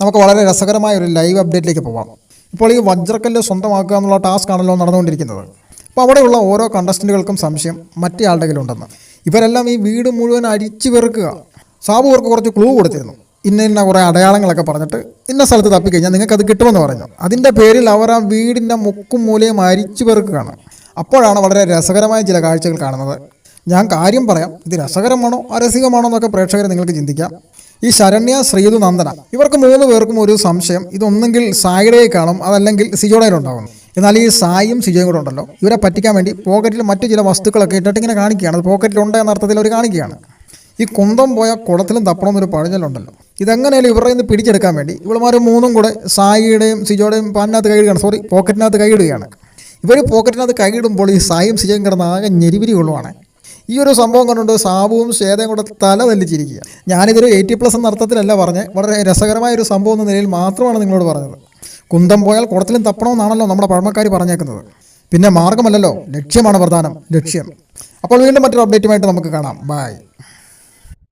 നമുക്ക് വളരെ രസകരമായ ഒരു ലൈവ് അപ്ഡേറ്റിലേക്ക് പോവാം. ഇപ്പോൾ ഈ വജ്രക്കല്ല് സ്വന്തമാക്കുക എന്നുള്ള ടാസ്ക് ആണല്ലോ നടന്നുകൊണ്ടിരിക്കുന്നത്. അപ്പോൾ അവിടെയുള്ള ഓരോ കണ്ടസ്റ്റന്റുകൾക്കും സംശയം മറ്റേ കയ്യിലുണ്ടെന്ന്. ഇവരെല്ലാം ഈ വീട് മുഴുവൻ അരിച്ചു വെറുക്കുക സാബു അവർക്ക് കുറച്ച് ക്ലൂ കൊടുത്തിരുന്നു. ഇന്ന ഇന്ന കുറേ അടയാളങ്ങളൊക്കെ പറഞ്ഞിട്ട് ഇന്ന സ്ഥലത്ത് തപ്പിക്കഴിഞ്ഞാൽ നിങ്ങൾക്ക് അത് കിട്ടുമെന്ന് പറഞ്ഞു. അതിന്റെ പേരിൽ അവർ ആ വീടിന്റെ മുക്കും മൂലയും അരിച്ചു പെറുക്കുകയാണ്. അപ്പോഴാണ് വളരെ രസകരമായ ചില കാഴ്ചകൾ കാണുന്നത്. ഞാൻ കാര്യം പറയാം. ഇത് രസകരമാണോ അരസികമാണോ എന്നൊക്കെ പ്രേക്ഷകരെ നിങ്ങൾക്ക് ചിന്തിക്കാം. ഈ ശരണ്യ ശ്രീതു നന്ദന. ഇവർക്ക് മൂന്ന് പേർക്കും ഒരു സംശയം. ഇതൊന്നെങ്കിൽ സായിഡേ കാണും അതല്ലെങ്കിൽ സിജോടയിലുണ്ടാകും എന്നാൽ ഈ സായും സിജോയും കൂടെ ഉണ്ടല്ലോ. ഇവരെ പറ്റിക്കാൻ വേണ്ടി പോക്കറ്റിൽ മറ്റു ചില വസ്തുക്കളൊക്കെ ഇട്ടിട്ട് ഇങ്ങനെ കാണിക്കുകയാണ്. അത് പോക്കറ്റിലുണ്ട് എന്ന അർത്ഥത്തിൽ അവർ കാണിക്കുകയാണ്. ഈ കുന്തം പോയ കുളത്തിലും തപ്പണം എന്നൊരു പഴഞ്ഞലുണ്ടല്ലോ ഇതെങ്ങനെയാലും ഇവരുടെ നിന്ന് പിടിച്ചെടുക്കാൻ വേണ്ടി ഇവളുമാർ മൂന്നും കൂടെ സായിയുടെയും സിജോയുടെയും പാനിനകത്ത് കൈയിടുകയാണ് സോറി പോക്കറ്റിനകത്ത് കൈയിടുകയാണ് ഇവർ പോക്കറ്റിനകത്ത് കൈയിടുമ്പോൾ ഈ സായും സിജയും കിടന്ന് ആകെ ഞെരിവിരി കൊള്ളുവാണ് ഈ ഒരു സംഭവം കണ്ടുകൊണ്ട് സാബുവും ശ്വേതയും കൂടെ തല തല്ലിച്ചിരിക്കുക ഞാനിതൊരു എയ്റ്റി പ്ലസ് എന്ന അർത്ഥത്തിലല്ല പറഞ്ഞത്. വളരെ രസകരമായ ഒരു സംഭവം എന്ന നിലയിൽ മാത്രമാണ് നിങ്ങളോട് പറഞ്ഞത്. കുന്തം പോയാൽ കുടത്തിലും തപ്പണമെന്നാണല്ലോ നമ്മുടെ പഴമക്കാർ പറഞ്ഞേക്കുന്നത്. പിന്നെ മാർഗമല്ലല്ലോ. ലക്ഷ്യമാണ് പ്രധാനം. ലക്ഷ്യം. അപ്പോൾ വീണ്ടും മറ്റൊരു അപ്ഡേറ്റുമായിട്ട് നമുക്ക് കാണാം. ബായ്